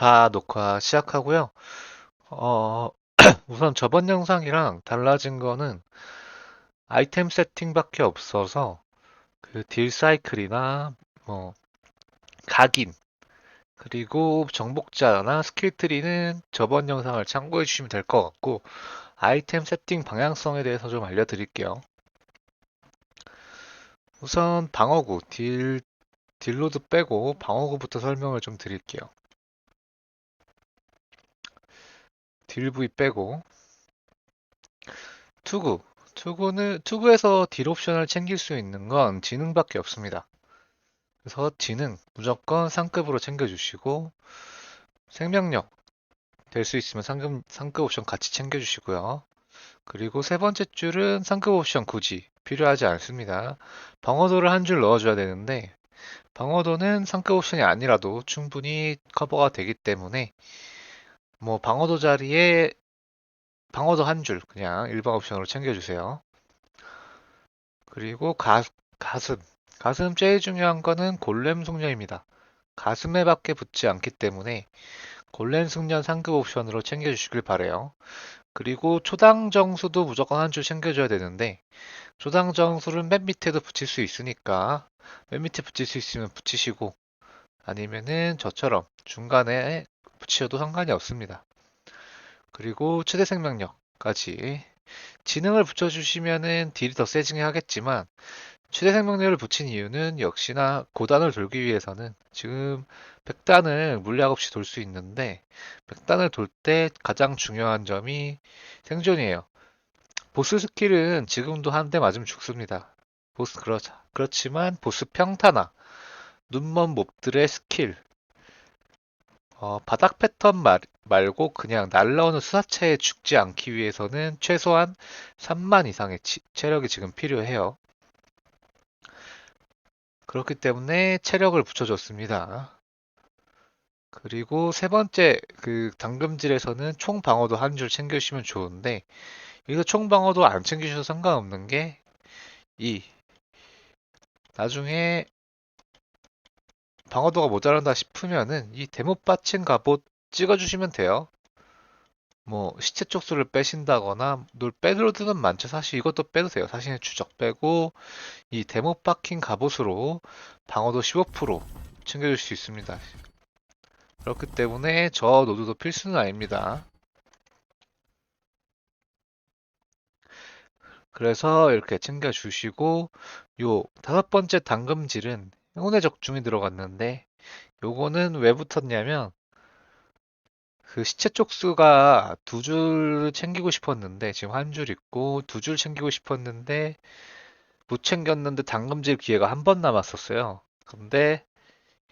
자, 녹화 시작하고요. 어, 우선 저번 영상이랑 달라진 거는 아이템 세팅밖에 없어서 그 딜 사이클이나 뭐 각인 그리고 정복자나 스킬 트리는 저번 영상을 참고해 주시면 될 것 같고 아이템 세팅 방향성에 대해서 좀 알려드릴게요. 우선 방어구 딜 딜로드 빼고 방어구부터 설명을 좀 드릴게요. 딜 부위 빼고 투구 투구는 투구에서 딜 옵션을 챙길 수 있는 건 지능밖에 없습니다. 그래서 지능 무조건 상급으로 챙겨주시고 생명력 될 수 있으면 상급, 상급 옵션 같이 챙겨주시고요. 그리고 세 번째 줄은 상급 옵션 굳이 필요하지 않습니다. 방어도를 한 줄 넣어줘야 되는데 방어도는 상급 옵션이 아니라도 충분히 커버가 되기 때문에 뭐 방어도 자리에 방어도 한 줄 그냥 일반 옵션으로 챙겨주세요. 그리고 가, 가슴. 가슴 제일 중요한 거는 골렘 숙련입니다. 가슴에 밖에 붙지 않기 때문에 골렘 숙련 상급 옵션으로 챙겨주시길 바래요. 그리고 초당 정수도 무조건 한 줄 챙겨줘야 되는데 초당 정수는 맨 밑에도 붙일 수 있으니까 맨 밑에 붙일 수 있으면 붙이시고 아니면은 저처럼 중간에 붙여도 상관이 없습니다. 그리고 최대 생명력까지 지능을 붙여주시면은 딜이 더 세지긴 하겠지만 최대 생명력을 붙인 이유는 역시나 고단을 돌기 위해서는 지금 100단을 물약 없이 돌 수 있는데 100단을 돌 때 가장 중요한 점이 생존이에요. 보스 스킬은 지금도 한 대 맞으면 죽습니다. 보스 그렇자 그렇지만 보스 평타나 눈먼 몹들의 스킬 어, 바닥 패턴 말, 말고 그냥 날라오는 수사체에 죽지 않기 위해서는 최소한 3만 이상의 치- 체력이 지금 필요해요. 그렇기 때문에 체력을 붙여줬습니다. 그리고 세 번째 그 당금질에서는 총 방어도 한 줄 챙겨주시면 좋은데 여기서 총 방어도 안 챙기셔도 상관없는 게 이 나중에 방어도가 모자란다 싶으면은 이 대못 받침 갑옷 찍어주시면 돼요. 뭐 시체 촉수를 빼신다거나 놀 빼들어드는 많죠. 사실 이것도 빼도 돼요. 사신의 추적 빼고 이 대못 박힌 갑옷으로 방어도 15% 챙겨줄 수 있습니다. 그렇기 때문에 저 노드도 필수는 아닙니다. 그래서 이렇게 챙겨주시고 요 다섯 번째 당금질은 행운의 적중이 들어갔는데 요거는 왜 붙었냐면 그 시체 쪽수가 두 줄 챙기고 싶었는데 지금 한 줄 있고 두 줄 챙기고 싶었는데 못 챙겼는데 당금질 기회가 한 번 남았었어요. 근데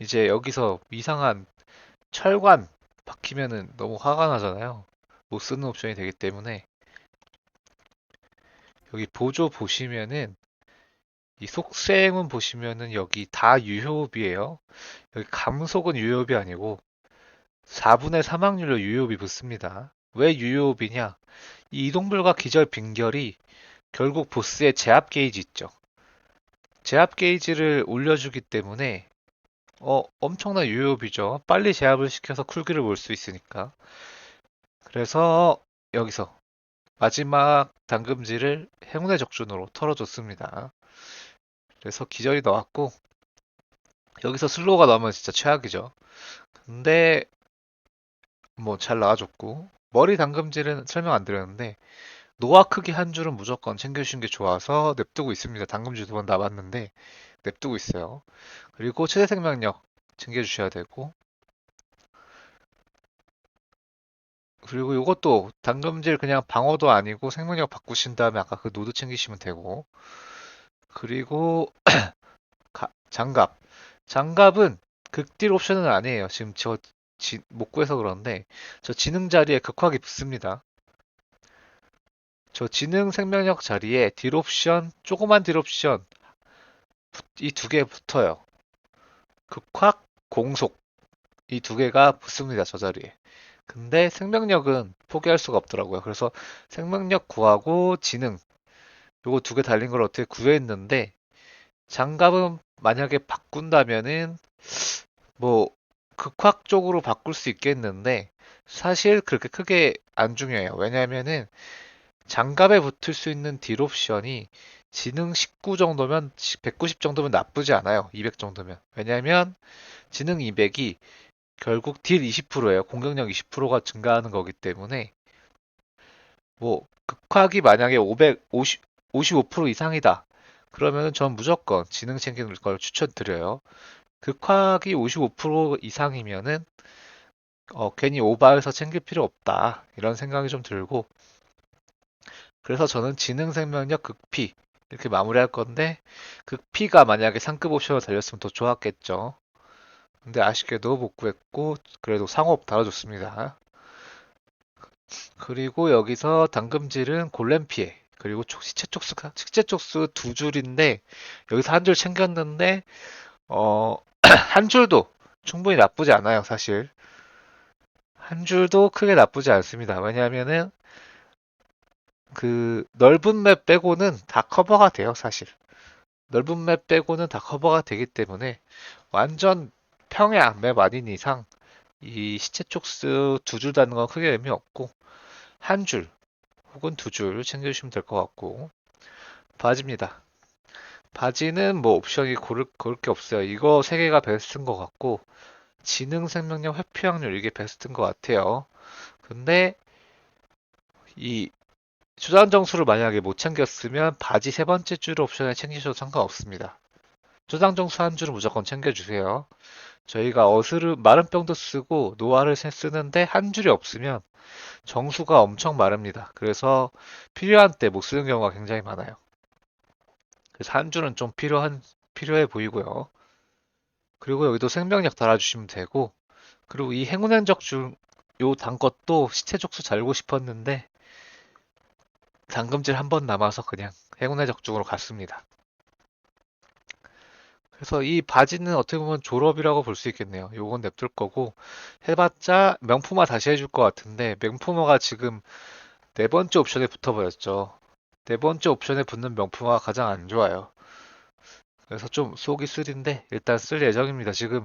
이제 여기서 이상한 철관 박히면은 너무 화가 나잖아요. 못 쓰는 옵션이 되기 때문에 여기 보조 보시면은 이 속셈은 보시면은 여기 다 유효비예요. 여기 감속은 유효비 아니고 4분의 사망률로 유효비 붙습니다. 왜 유효비냐? 이 이동불과 기절 빈결이 결국 보스의 제압 게이지 있죠. 제압 게이지를 올려주기 때문에 어, 엄청난 유효비죠. 빨리 제압을 시켜서 쿨기를 몰수 있으니까. 그래서 여기서 마지막 당금질을 행운의 적준으로 털어줬습니다. 그래서 기절이 나왔고 여기서 슬로우가 나오면 진짜 최악이죠. 근데 뭐 잘 나와줬고 머리 당금질은 설명 안 드렸는데 노화 크기 한 줄은 무조건 챙겨주신 게 좋아서 냅두고 있습니다. 당금질 두 번 남았는데 냅두고 있어요. 그리고 최대 생명력 챙겨주셔야 되고 그리고 이것도 당금질 그냥 방어도 아니고 생명력 바꾸신 다음에 아까 그 노드 챙기시면 되고 그리고 가- 장갑 장갑은 극딜 옵션은 아니에요. 지금 저 지- 못 구해서 그런데 저 지능 자리에 극화기 붙습니다. 저 지능 생명력 자리에 딜 옵션 조그만 딜 옵션 이 두 개 붙어요. 극화 공속 이 두 개가 붙습니다. 저 자리에. 근데 생명력은 포기할 수가 없더라고요. 그래서 생명력 구하고 지능 요거 두 개 달린 걸 어떻게 구했는데 장갑은 만약에 바꾼다면은 뭐 극확 쪽으로 바꿀 수 있겠는데 사실 그렇게 크게 안 중요해요. 왜냐하면은 장갑에 붙을 수 있는 딜 옵션이 지능 19 정도면 190 정도면 나쁘지 않아요. 200 정도면. 왜냐하면 지능 200이 결국 딜 20%예요. 공격력 20%가 증가하는 거기 때문에 뭐 극확이 만약에 550 55% 이상이다. 그러면은 전 무조건 지능 챙기는 걸 추천드려요. 극확이 55% 이상이면은 어, 괜히 오바해서 챙길 필요 없다. 이런 생각이 좀 들고 그래서 저는 지능 생명력 극피 이렇게 마무리할 건데 극피가 만약에 상급 옵션을 달렸으면 더 좋았겠죠. 근데 아쉽게도 못 구했고 그래도 상업 달아줬습니다. 그리고 여기서 당금질은 골렘 피해 그리고 촉- 시체 촉수 시체 촉수 두 줄인데 여기서 한 줄 챙겼는데 어, 한 줄도 충분히 나쁘지 않아요, 사실. 한 줄도 크게 나쁘지 않습니다. 왜냐하면은 그 넓은 맵 빼고는 다 커버가 돼요, 사실. 넓은 맵 빼고는 다 커버가 되기 때문에 완전 평야 맵 아닌 이상 이 시체 촉수 두 줄 다는 건 크게 의미 없고 한 줄 혹은 두 줄 챙겨주시면 될 것 같고 바지입니다. 바지는 뭐 옵션이 고를, 고를 게 없어요. 이거 세 개가 베스트인 것 같고 지능 생명력 회피 확률 이게 베스트인 것 같아요. 근데 이 주단 정수를 만약에 못 챙겼으면 바지 세 번째 줄 옵션에 챙기셔도 상관없습니다. 주당 정수 한 줄은 무조건 챙겨주세요. 저희가 어스르 마른 병도 쓰고 노화를 세- 쓰는데 한 줄이 없으면 정수가 엄청 마릅니다. 그래서 필요한 때 못 쓰는 경우가 굉장히 많아요. 그래서 한 줄은 좀 필요한 필요해 보이고요. 그리고 여기도 생명력 달아주시면 되고 그리고 이 행운의 적 중 요 단 것도 시체 족수 달고 싶었는데 당금질 한 번 남아서 그냥 행운의 적중으로 갔습니다. 그래서 이 바지는 어떻게 보면 졸업이라고 볼 수 있겠네요. 요건 냅둘 거고 해봤자 명품화 다시 해줄 것 같은데 명품화가 지금 네 번째 옵션에 붙어버렸죠. 네 번째 옵션에 붙는 명품화가 가장 안 좋아요. 그래서 좀 속이 쓰린데 일단 쓸 예정입니다. 지금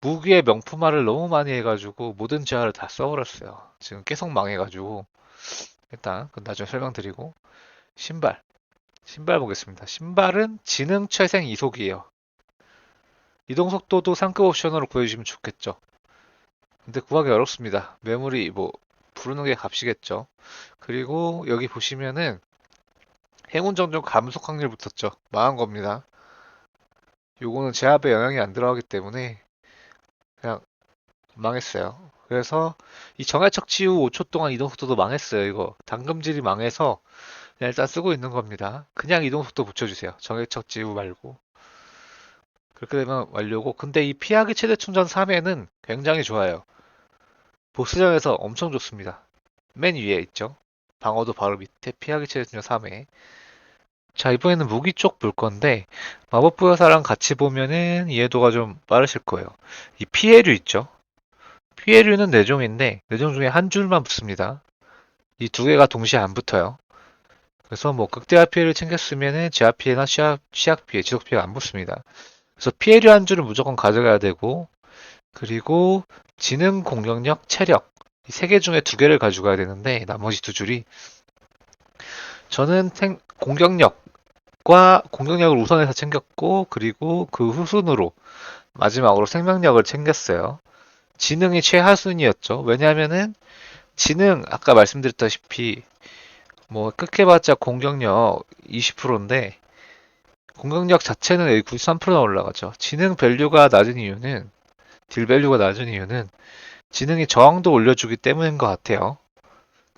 무기의 명품화를 너무 많이 해가지고 모든 재화를 다 써버렸어요. 지금 계속 망해가지고 일단 그 나중에 설명드리고 신발 신발 보겠습니다. 신발은 지능 최생 이속이에요. 이동 속도도 상급 옵션으로 구해주시면 좋겠죠. 근데 구하기 어렵습니다. 매물이 뭐 부르는 게 값이겠죠. 그리고 여기 보시면은 행운 정전 감속 확률 붙었죠. 망한 겁니다. 요거는 제압에 영향이 안 들어가기 때문에 그냥 망했어요. 그래서 이 정해척 치후 5초 동안 이동 속도도 망했어요. 이거 당금질이 망해서 그냥 일단 쓰고 있는 겁니다. 그냥 이동 속도 붙여주세요. 정해척 치후 말고. 그렇게 되면 완료고. 근데 이 피하기 최대 충전 3회는 굉장히 좋아요. 보스전에서 엄청 좋습니다. 맨 위에 있죠. 방어도 바로 밑에 피하기 최대 충전 3회. 자, 이번에는 무기 쪽 볼 건데, 마법 부여사랑 같이 보면은 이해도가 좀 빠르실 거예요. 이 피해류 있죠? 피해류는 4종인데, 4종 중에 한 줄만 붙습니다. 이 두 개가 동시에 안 붙어요. 그래서 뭐 극대화 피해를 챙겼으면은 제압 피해나 취약, 취약 피해, 지속 피해가 안 붙습니다. 그래서 피해류 한 줄은 무조건 가져가야 되고, 그리고 지능, 공격력, 체력. 이 세 개 중에 두 개를 가져가야 되는데, 나머지 두 줄이. 저는 생- 공격력과 공격력을 우선해서 챙겼고, 그리고 그 후순으로 마지막으로 생명력을 챙겼어요. 지능이 최하순이었죠. 왜냐하면은 지능 아까 말씀드렸다시피 뭐 끝해봤자 공격력 20%인데 공격력 자체는 여기 93%나 올라가죠. 지능 밸류가 낮은 이유는 딜 밸류가 낮은 이유는 지능이 저항도 올려주기 때문인 것 같아요.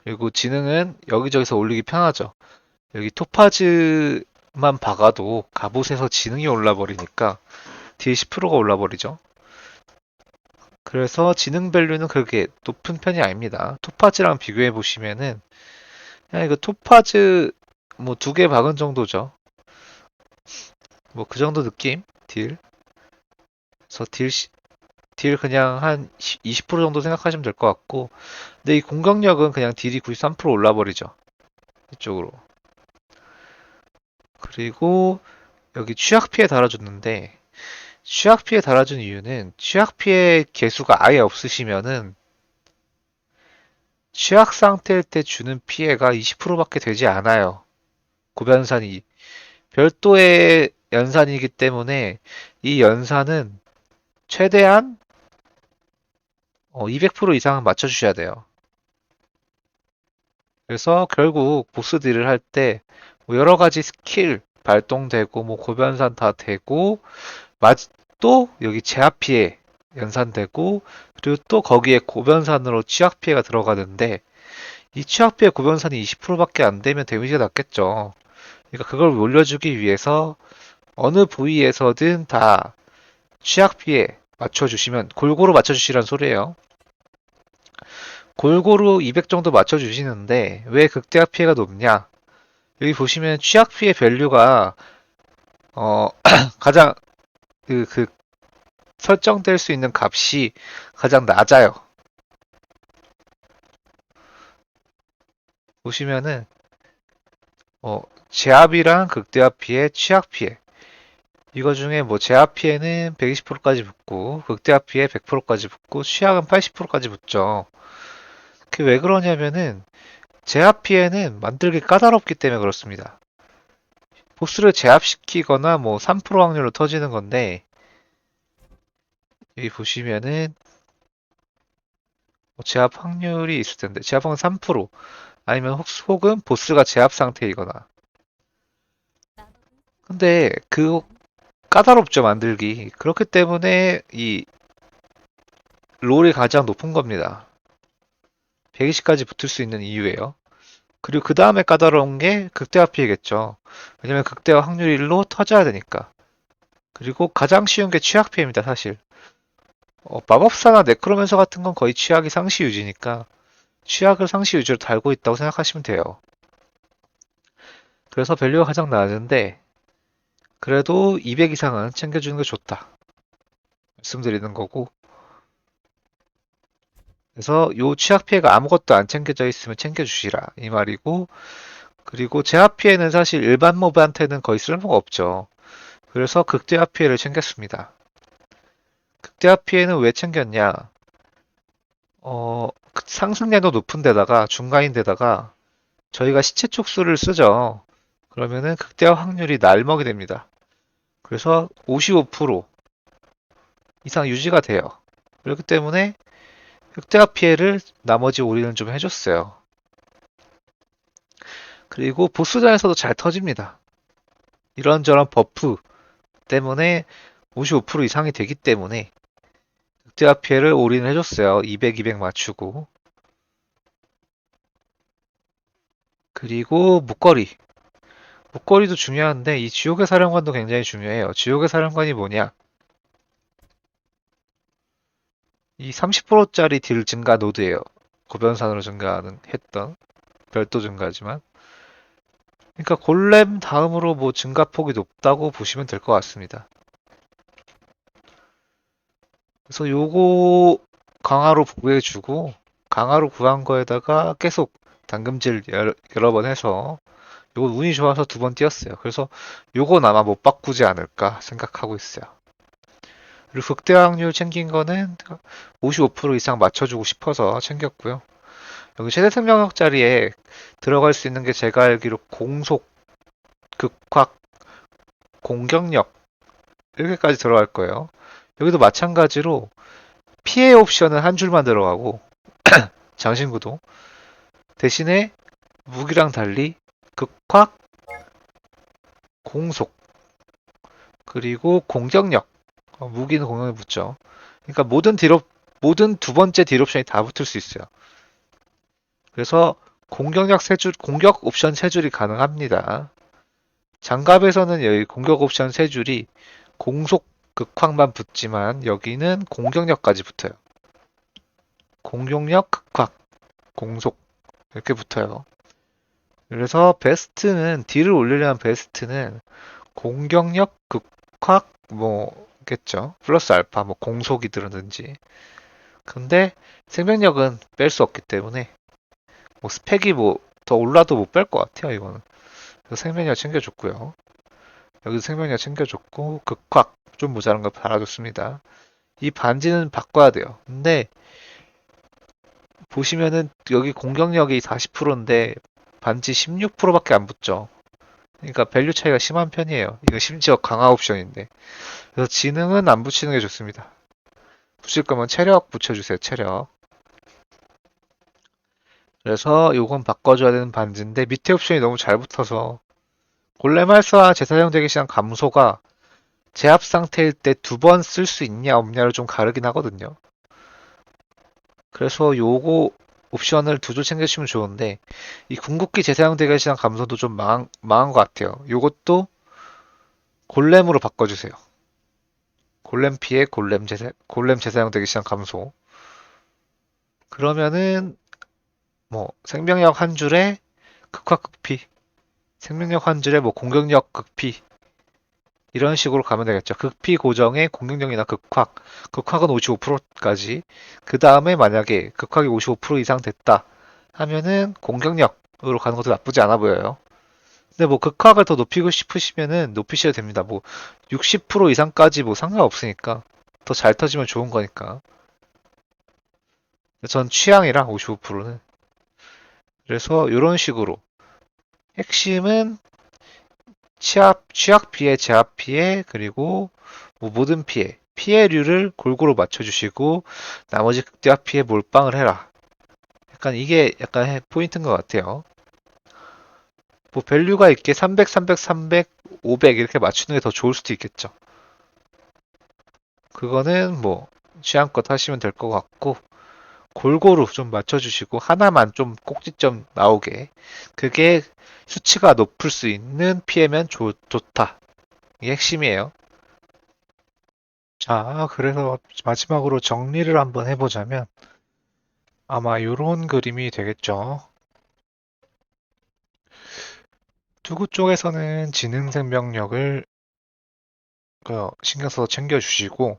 그리고 지능은 여기저기서 올리기 편하죠. 여기 토파즈만 박아도 갑옷에서 지능이 올라버리니까 딜 10%가 올라버리죠. 그래서 지능 밸류는 그렇게 높은 편이 아닙니다. 토파즈랑 비교해 보시면은 그냥 이거 토파즈 뭐 두 개 박은 정도죠. 뭐 그 정도 느낌 딜. 그래서 딜, 시- 딜 그냥 한 20% 정도 생각하시면 될 것 같고 근데 이 공격력은 그냥 딜이 93% 올라버리죠. 이쪽으로. 그리고 여기 취약 피해 달아줬는데 취약 피해 달아준 이유는 취약 피해 개수가 아예 없으시면은 취약 상태일 때 주는 피해가 20%밖에 되지 않아요. 고변산이 별도의 연산이기 때문에 이 연산은 최대한 200% 이상은 맞춰주셔야 돼요. 그래서 결국 보스 딜을 할때뭐 여러 가지 스킬 발동되고 뭐 고변산 다 되고 또 여기 제압 피해 연산되고 그리고 또 거기에 고변산으로 취약 피해가 들어가는데 이 취약 피해 고변산이 20%밖에 안 되면 데미지가 낮겠죠. 그러니까 그걸 올려주기 위해서 어느 부위에서든 다 취약 피해 맞춰주시면 골고루 맞춰주시란 소리예요. 골고루 200 정도 맞춰주시는데 왜 극대화 피해가 높냐? 여기 보시면 취약 피해 밸류가 어 가장 그, 그 설정될 수 있는 값이 가장 낮아요. 보시면은 어, 제압이랑 극대화 피해, 취약 피해 이거 중에 뭐 제압 피해는 120%까지 붙고 극대화 피해 100%까지 붙고 취약은 80%까지 붙죠. 그게 왜 그러냐면은 제압 피해는 만들기 까다롭기 때문에 그렇습니다. 보스를 제압시키거나 뭐 3% 확률로 터지는 건데 여기 보시면은 뭐 제압 확률이 있을 텐데 제압 확률 3% 아니면 혹, 혹은 보스가 제압 상태이거나 근데 그 까다롭죠 만들기. 그렇기 때문에 이 롤이 가장 높은 겁니다. 120까지 붙을 수 있는 이유예요. 그리고 그 다음에 까다로운 게 극대화 피해겠죠. 왜냐면 극대화 확률 1로 터져야 되니까. 그리고 가장 쉬운 게 취약 피해입니다 사실. 어, 마법사나 네크로맨서 같은 건 거의 취약이 상시 유지니까 취약을 상시 유지로 달고 있다고 생각하시면 돼요. 그래서 밸류가 가장 낮은데 그래도 200 이상은 챙겨주는 게 좋다. 말씀드리는 거고 그래서 요 취약 피해가 아무것도 안 챙겨져 있으면 챙겨주시라 이 말이고 그리고 제압 피해는 사실 일반 모브한테는 거의 쓸모가 없죠. 그래서 극대화 피해를 챙겼습니다. 극대화 피해는 왜 챙겼냐? 어, 상승량도 높은 데다가 중간인 데다가 저희가 시체 촉수를 쓰죠. 그러면은 극대화 확률이 날먹이 됩니다. 그래서 55% 이상 유지가 돼요. 그렇기 때문에 극대화 피해를 나머지 올인을 좀 해줬어요. 그리고 보스전에서도 잘 터집니다. 이런저런 버프 때문에 55% 이상이 되기 때문에 극대화 피해를 올인을 해줬어요. 200, 200 맞추고. 그리고 목걸이. 목걸이도 중요한데 이 지옥의 사령관도 굉장히 중요해요. 지옥의 사령관이 뭐냐? 이 30%짜리 딜 증가 노드예요. 고변산으로 증가하는 했던 별도 증가지만. 그러니까 골렘 다음으로 뭐 증가폭이 높다고 보시면 될 것 같습니다. 그래서 요거 강화로 구해주고 강화로 구한 거에다가 계속 당금질 여러, 여러 번 해서 요거 운이 좋아서 두 번 뛰었어요. 그래서 요건 아마 못 바꾸지 않을까 생각하고 있어요. 그리고 극대 확률 챙긴 거는 55% 이상 맞춰주고 싶어서 챙겼고요. 여기 최대 생명력 자리에 들어갈 수 있는 게 제가 알기로 공속, 극확, 공격력 이렇게까지 들어갈 거예요. 여기도 마찬가지로 피해 옵션은 한 줄만 들어가고 장신구도 대신에 무기랑 달리 극확, 공속 그리고 공격력 어, 무기는 공격에 붙죠. 그러니까 모든 딜옵 모든 두 번째 딜 옵션이 다 붙을 수 있어요. 그래서 공격력 세 줄, 공격 옵션 세 줄이 가능합니다. 장갑에서는 여기 공격 옵션 세 줄이 공속 극확만 붙지만 여기는 공격력까지 붙어요. 공격력, 극확, 공속 이렇게 붙어요. 그래서 베스트는 딜을 올리려면 베스트는 공격력, 극확 뭐겠죠. 플러스 알파 뭐 공속이 들었든지. 근데 생명력은 뺄 수 없기 때문에 뭐 스펙이 뭐 더 올라도 못 뺄 것 같아요 이거는. 그래서 생명력 챙겨줬고요. 여기서 생명력 챙겨줬고 극확 좀 모자란 걸 달아줬습니다. 이 반지는 바꿔야 돼요. 근데 보시면은 여기 공격력이 40%인데 반지 16%밖에 안 붙죠. 그러니까 밸류 차이가 심한 편이에요. 이거 심지어 강화 옵션인데. 그래서 지능은 안 붙이는 게 좋습니다. 붙일 거면 체력 붙여주세요. 체력. 그래서 요건 바꿔줘야 되는 반지인데 밑에 옵션이 너무 잘 붙어서 골렘 활성화 재사용 되기 시한 감소가 제압 상태일 때 두 번 쓸 수 있냐 없냐를 좀 가르긴 하거든요. 그래서 요거 옵션을 두 줄 챙겨주시면 좋은데 이 궁극기 재사용 되기 시한 감소도 좀 망한, 망한 것 같아요. 요것도 골렘으로 바꿔주세요. 골렘 피해 골렘 재사, 골렘 재사용 되기 시한 감소. 그러면은 뭐 생명력 한 줄에 극화 극피 생명력 한 줄에 뭐 공격력 극피 이런 식으로 가면 되겠죠. 극피 고정에 공격력이나 극확 극확은 55%까지 그 다음에 만약에 극확이 55% 이상 됐다 하면은 공격력으로 가는 것도 나쁘지 않아 보여요. 근데 뭐 극확을 더 높이고 싶으시면은 높이셔도 됩니다. 뭐 60% 이상까지 뭐 상관없으니까 더 잘 터지면 좋은 거니까. 전 취향이라 55%는 그래서 이런 식으로 핵심은 취약, 취약 피해, 제압 피해, 그리고 뭐 모든 피해, 피해류를 골고루 맞춰주시고 나머지 극대화 피해 몰빵을 해라. 약간 이게 약간 포인트인 것 같아요. 뭐 밸류가 있게 300, 300, 300, 500 이렇게 맞추는 게 더 좋을 수도 있겠죠. 그거는 뭐 취향껏 하시면 될 것 같고 골고루 좀 맞춰주시고 하나만 좀 꼭지점 나오게 그게 수치가 높을 수 있는 피해면 좋, 좋다. 이게 핵심이에요. 자, 그래서 마지막으로 정리를 한번 해보자면 아마 이런 그림이 되겠죠. 투구 쪽에서는 지능 생명력을 그 신경 써서 챙겨주시고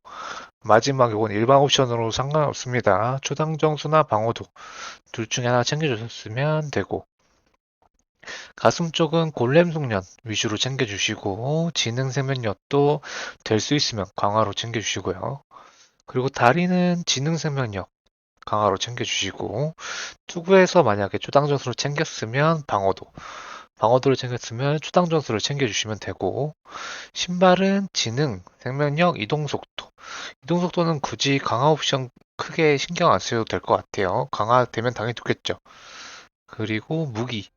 마지막 이건 일반 옵션으로 상관없습니다. 초당 정수나 방어도 둘 중에 하나 챙겨주셨으면 되고 가슴 쪽은 골렘 숙련 위주로 챙겨주시고 지능 생명력도 될 수 있으면 강화로 챙겨주시고요. 그리고 다리는 지능 생명력 강화로 챙겨주시고 투구에서 만약에 초당 점수를 챙겼으면 방어도 방어도를 챙겼으면 초당 점수를 챙겨주시면 되고 신발은 지능, 생명력, 이동속도 이동속도는 굳이 강화 옵션 크게 신경 안 쓰셔도 될 것 같아요. 강화되면 당연히 좋겠죠. 그리고 무기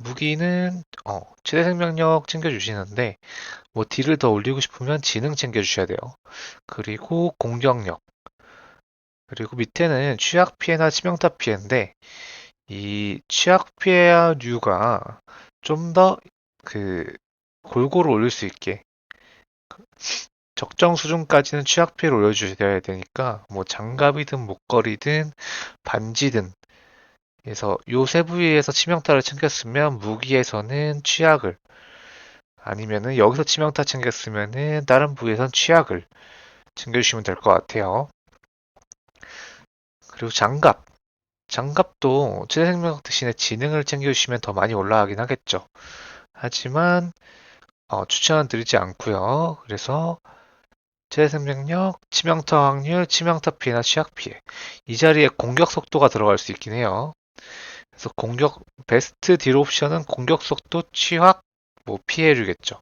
무기는 어, 최대 생명력 챙겨주시는데 뭐 딜을 더 올리고 싶으면 지능 챙겨주셔야 돼요. 그리고 공격력 그리고 밑에는 취약 피해나 치명타 피해인데 이 취약 피해류가 좀 더 그 골고루 올릴 수 있게 적정 수준까지는 취약 피해를 올려주셔야 되니까 뭐 장갑이든 목걸이든 반지든 그래서 요 세 부위에서 치명타를 챙겼으면 무기에서는 취약을 아니면은 여기서 치명타 챙겼으면은 다른 부위에선 취약을 챙겨주시면 될 것 같아요. 그리고 장갑. 장갑도 최대 생명력 대신에 지능을 챙겨주시면 더 많이 올라가긴 하겠죠. 하지만 어, 추천은 드리지 않고요. 그래서 최대 생명력, 치명타 확률, 치명타 피해나 취약 피해 이 자리에 공격 속도가 들어갈 수 있긴 해요. 그래서 공격 베스트 딜 옵션은 공격 속도, 취약, 뭐 피해류겠죠.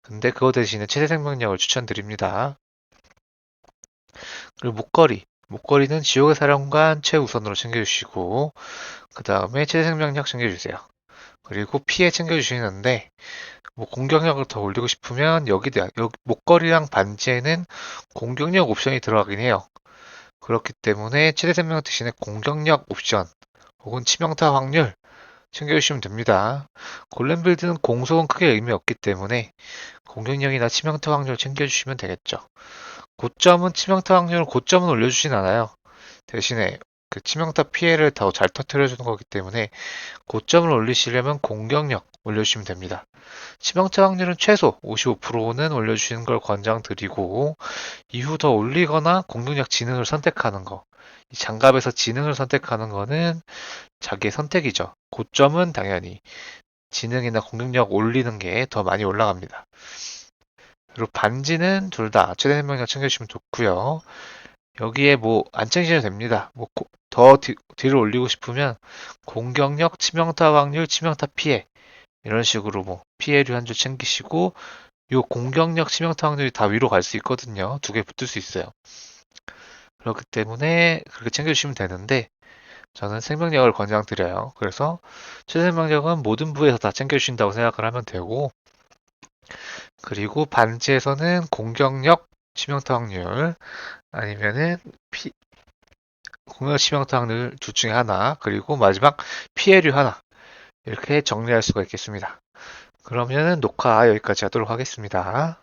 근데 그거 대신에 최대 생명력을 추천드립니다. 그리고 목걸이. 목걸이는 지옥의 사령관 최우선으로 챙겨주시고 그 다음에 최대 생명력 챙겨주세요. 그리고 피해 챙겨주시는데 뭐 공격력을 더 올리고 싶으면 여기 목걸이랑 반지에는 공격력 옵션이 들어가긴 해요. 그렇기 때문에 최대 생명력 대신에 공격력 옵션 혹은 치명타 확률 챙겨주시면 됩니다. 골렘 빌드는 공속은 크게 의미 없기 때문에 공격력이나 치명타 확률 챙겨주시면 되겠죠. 고점은 치명타 확률 고점은 올려주진 않아요. 대신에 그 치명타 피해를 더 잘 터트려 주는 거기 때문에 고점을 올리시려면 공격력 올려주시면 됩니다. 치명타 확률은 최소 55%는 올려주시는 걸 권장드리고 이후 더 올리거나 공격력 지능을 선택하는 거 이 장갑에서 지능을 선택하는 거는 자기의 선택이죠. 고점은 당연히 지능이나 공격력 올리는 게 더 많이 올라갑니다. 그리고 반지는 둘 다 최대 생명력 챙겨주시면 좋고요. 여기에 뭐 안 챙기셔도 됩니다. 뭐 더 뒤를 올리고 싶으면 공격력, 치명타 확률, 치명타 피해 이런 식으로 뭐 피해류 한 줄 챙기시고 요 공격력, 치명타 확률이 다 위로 갈 수 있거든요. 두 개 붙을 수 있어요. 그렇기 때문에 그렇게 챙겨주시면 되는데 저는 생명력을 권장드려요. 그래서 최대 생명력은 모든 부에서 다 챙겨주신다고 생각을 하면 되고 그리고 반지에서는 공격력, 치명타 확률 아니면은 피 공격 치명타 확률 둘 중에 하나 그리고 마지막 피해류 하나 이렇게 정리할 수가 있겠습니다. 그러면 녹화 여기까지 하도록 하겠습니다.